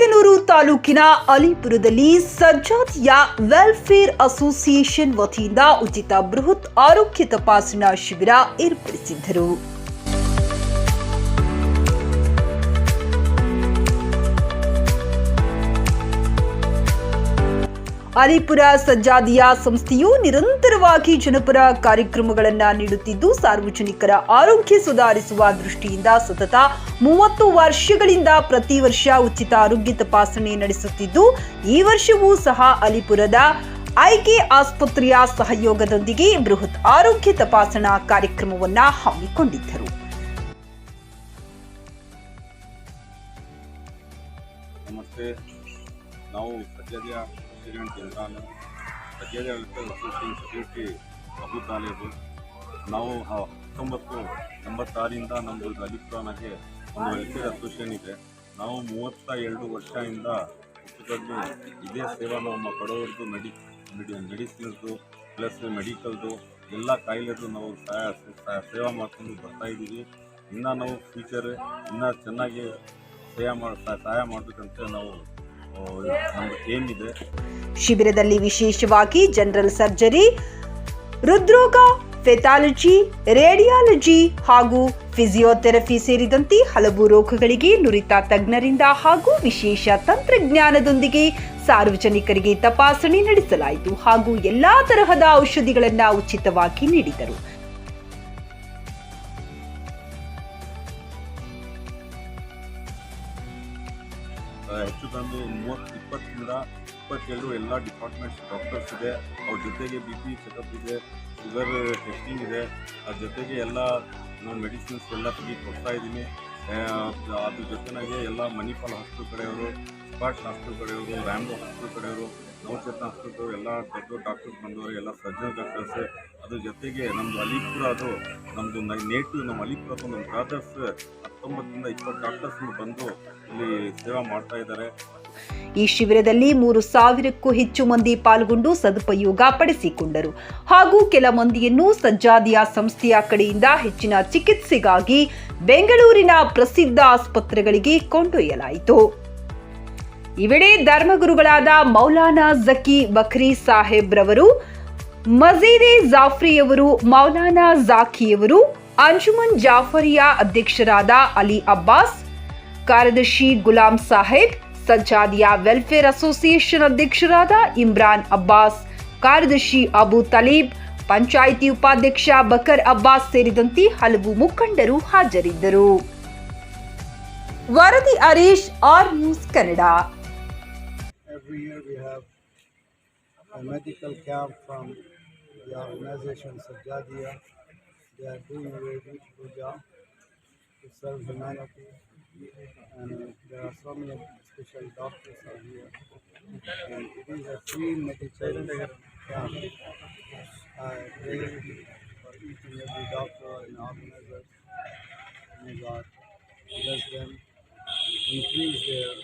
ಗೌರಿಬಿದನೂರು ತಾಲೂಕಿನ ಅಲಿಪುರದಲ್ಲಿ ಸಜ್ಜಾತಿಯ welfare association ವತಿಯಿಂದ ಉಚಿತ ಬೃಹತ್ ಆರೋಗ್ಯ ತಪಾಸಣಾ ಶಿಬಿರ ಏರ್ಪಡಿಸಿದ್ದರು. ಅಲಿಪುರ ಸಜ್ಜಾದಿಯ ಸಂಸ್ಥೆಯು ನಿರಂತರವಾಗಿ ಜನಪರ ಕಾರ್ಯಕ್ರಮಗಳನ್ನು ನೀಡುತ್ತಿದ್ದು, ಸಾರ್ವಜನಿಕರ ಆರೋಗ್ಯ ಸುಧಾರಿಸುವ ದೃಷ್ಟಿಯಿಂದ ಸತತ ಮೂವತ್ತು ವರ್ಷಗಳಿಂದ ಪ್ರತಿ ವರ್ಷ ಉಚಿತ ಆರೋಗ್ಯ ತಪಾಸಣೆ ನಡೆಸುತ್ತಿದ್ದು, ಈ ವರ್ಷವೂ ಸಹ ಅಲಿಪುರದ ಐಕೆ ಆಸ್ಪತ್ರೆಯ ಸಹಯೋಗದೊಂದಿಗೆ ಬೃಹತ್ ಆರೋಗ್ಯ ತಪಾಸಣಾ ಕಾರ್ಯಕ್ರಮವನ್ನು ಹಮ್ಮಿಕೊಂಡಿದ್ದರು. ನಮಸ್ತೆ. ನಾವು ಪ್ರೆಸಿಡೆಂಟ್ ಇಮ್ರಾನ್ ಸಜ್ಜದ ವೆಲ್ಫೇರ್ ಅಸೋಸಿಯೇಷನ್ ಸೆಕ್ಯೂರಿಟಿ ಅಬು ನಾವು ಹತ್ತೊಂಬತ್ತು ಎಂಬತ್ತಾರರಿಂದ ನಮ್ಮದು ಅಲಿಪುರಾನಾಗೆ ಒಂದು ವೆಲ್ಫೇರ್ ಅಸೋಸಿಯೇಷನ್ ಇದೆ. ನಾವು ಮೂವತ್ತ ಎರಡು ವರ್ಷದಿಂದ ಹುಟ್ಟುಕೊಂಡು ಇದೇ ಸೇವಾ ನಮ್ಮ ಬಡವರದ್ದು ನಡಿ ಮೆಡಿ ಪ್ಲಸ್ ಮೆಡಿಕಲ್ದು, ಎಲ್ಲ ಕಾಯಿಲೆದು ನಾವು ಸಹಾಯ ಸೇವಾ ಮಾಡ್ಕೊಂಡು ಬರ್ತಾ ಇದ್ದೀವಿ. ಇನ್ನು ನಾವು ಫ್ಯೂಚರ್ ಇನ್ನೂ ಚೆನ್ನಾಗಿ ಸಹಾಯ ಮಾಡಿ, ಸಹಾಯ ಮಾಡಬೇಕಂತ ನಾವು ಶಿಬಿರದಲ್ಲಿ ವಿಶೇಷವಾಗಿ ಜನರಲ್ ಸರ್ಜರಿ, ಹೃದ್ರೋಗ ಫೆಥಾಲಜಿ ರೇಡಿಯಾಲಜಿ ಹಾಗೂ ಫಿಸಿಯೋಥೆರಪಿ ಸೇರಿದಂತೆ ಹಲವು ರೋಗಗಳಿಗೆ ನುರಿತ ತಜ್ಞರಿಂದ ಹಾಗೂ ವಿಶೇಷ ತಂತ್ರಜ್ಞಾನದೊಂದಿಗೆ ಸಾರ್ವಜನಿಕರಿಗೆ ತಪಾಸಣೆ ನಡೆಸಲಾಯಿತು ಹಾಗೂ ಎಲ್ಲಾ ತರಹದ ಔಷಧಿಗಳನ್ನು ಉಚಿತವಾಗಿ ನೀಡಿದರು. ಹೆಚ್ಚು ತಂದು ಮೂವತ್ತು, ಇಪ್ಪತ್ತರಿಂದ ಇಪ್ಪತ್ತೇಳು ಎಲ್ಲ ಡಿಪಾರ್ಟ್ಮೆಂಟ್ಸ್ ಡಾಕ್ಟರ್ಸ್ ಇದೆ. ಅವ್ರ ಜೊತೆಗೆ ಬಿ ಪಿ ಚೆಕಪ್ ಇದೆ ಶುಗರ್ ಟೆಸ್ಟಿಂಗ್ ಇದೆ. ಅದ್ರ ಜೊತೆಗೆ ಎಲ್ಲ ನಾನು ಮೆಡಿಸಿನ್ಸ್ ಎಲ್ಲ ಫ್ರೀ ಕೊಡ್ತಾ ಇದ್ದೀನಿ. ಅದ್ರ ಜೊತೆನಾಗೆ ಎಲ್ಲ ಮಣಿಪಾಲ್ ಹಾಸ್ಪಿಟಲ್ ಕಡೆಯವರು ಸ್ಪಾಟ್ ಹಾಸ್ಪಿಟಲ್ ಕಡೆಯವರು ರ್ಯಾಂಬೋ ಹಾಸ್ಪಿಟಲ್ ಕಡೆಯವರು ನವಚೇತನ ಹಾಸ್ಪಿಟ್ಲು ಎಲ್ಲ ದೊಡ್ಡ ಡಾಕ್ಟರ್ಸ್ ಬಂದವರು, ಎಲ್ಲ ಸರ್ಜನ್ ಡಾಕ್ಟರ್ಸ್ ಅದ್ರ ಜೊತೆಗೆ ನಮ್ಮದು ಅಲಿಪುರ ಅದು ನಮ್ಮದು ನೇಟಿವ್ ನಮ್ಮ ಅಲಿಪುರದ ನಮ್ಮ ಬ್ರಾದರ್ಸ್ ಹತ್ತೊಂಬತ್ತರಿಂದ ಇಪ್ಪತ್ತು ಡಾಕ್ಟರ್ಸ್ ಬಂದು ಇಲ್ಲಿ ಸೇವಾ ಮಾಡ್ತಾ ಇದ್ದಾರೆ. ಈ ಶಿಬಿರದಲ್ಲಿ ಮೂರು ಸಾವಿರಕ್ಕೂ ಹೆಚ್ಚು ಮಂದಿ ಪಾಲ್ಗೊಂಡು ಸದುಪಯೋಗ ಪಡಿಸಿಕೊಂಡರು. ಹಾಗೂ ಕೆಲ ಮಂದಿಯನ್ನು ಸಜ್ಜಾದಿಯ ಸಂಸ್ಥೆಯ ಕಡೆಯಿಂದ ಹೆಚ್ಚಿನ ಚಿಕಿತ್ಸೆಗಾಗಿ ಬೆಂಗಳೂರಿನ ಪ್ರಸಿದ್ಧ ಆಸ್ಪತ್ರೆಗಳಿಗೆ ಕೊಂಡೊಯ್ಯಲಾಯಿತು. ಈ ಧರ್ಮಗುರುಗಳಾದ ಮೌಲಾನಾ ಜಕಿ ಬಕ್ರಿ ಸಾಹೇಬ್ ರವರು ಜಾಫ್ರಿ ಜಾಫ್ರಿಯವರು ಮೌಲಾನಾ ಜಾಕಿಯವರು ಅಂಜುಮನ್ ಜಾಫರಿಯಾ ಅಧ್ಯಕ್ಷರಾದ ಅಲಿ ಅಬ್ಬಾಸ್, ಕಾರ್ಯದರ್ಶಿ ಗುಲಾಂ ಸಾಹೇಬ್ ಸಜ್ಜಾದಿಯ ವೆಲ್ಫೇರ್ ಅಸೋಸಿಯೇಷನ್ ಅಧ್ಯಕ್ಷರಾದ ಇಮ್ರಾನ್ ಅಬ್ಬಾಸ್, ಕಾರ್ಯದರ್ಶಿ ಅಬು ತಲೀಬ್, ಪಂಚಾಯಿತಿ ಉಪಾಧ್ಯಕ್ಷ ಬಕರ್ ಅಬ್ಬಾಸ್ ಸೇರಿದಂತೆ ಹಲವು ಮುಖಂಡರು ಹಾಜರಿದ್ದರು. ವರದಿ Harish, R news Kannada. Every year we have a medical camp from the organization Sajjadia. They are doing a very beautiful job to serve humanity. And there are so many special doctors are here. And it is a free medical camp. I pray for each and every doctor and organizer. May God bless them, increase their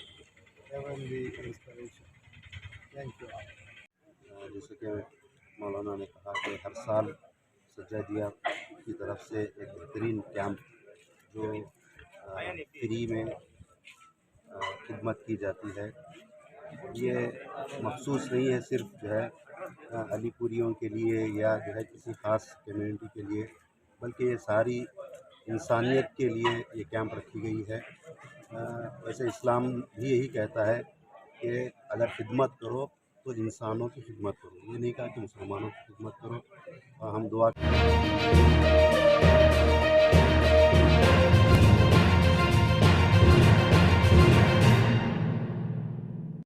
heavenly inspiration. You all. अ, जैसे कि मौलाना ने कहा कि हर साल सज्जादिया की तरफ़ से एक बेहतरीन कैंप जो फ्री में अ, खिदमत की जाती है ये मखसूस नहीं है सिर्फ़ जो है अलीपुरियों के लिए या जो है किसी ख़ास कम्युनिटी के लिए बल्कि ये सारी इंसानियत के लिए ये कैंप रखी गई है वैसे इस्लाम भी यही कहता है कि अगर खिदमत करो तो इंसानों की खिदमत करो। ये नहीं कहा कि मुसलमानों की खिदमत करो। और हम दुआ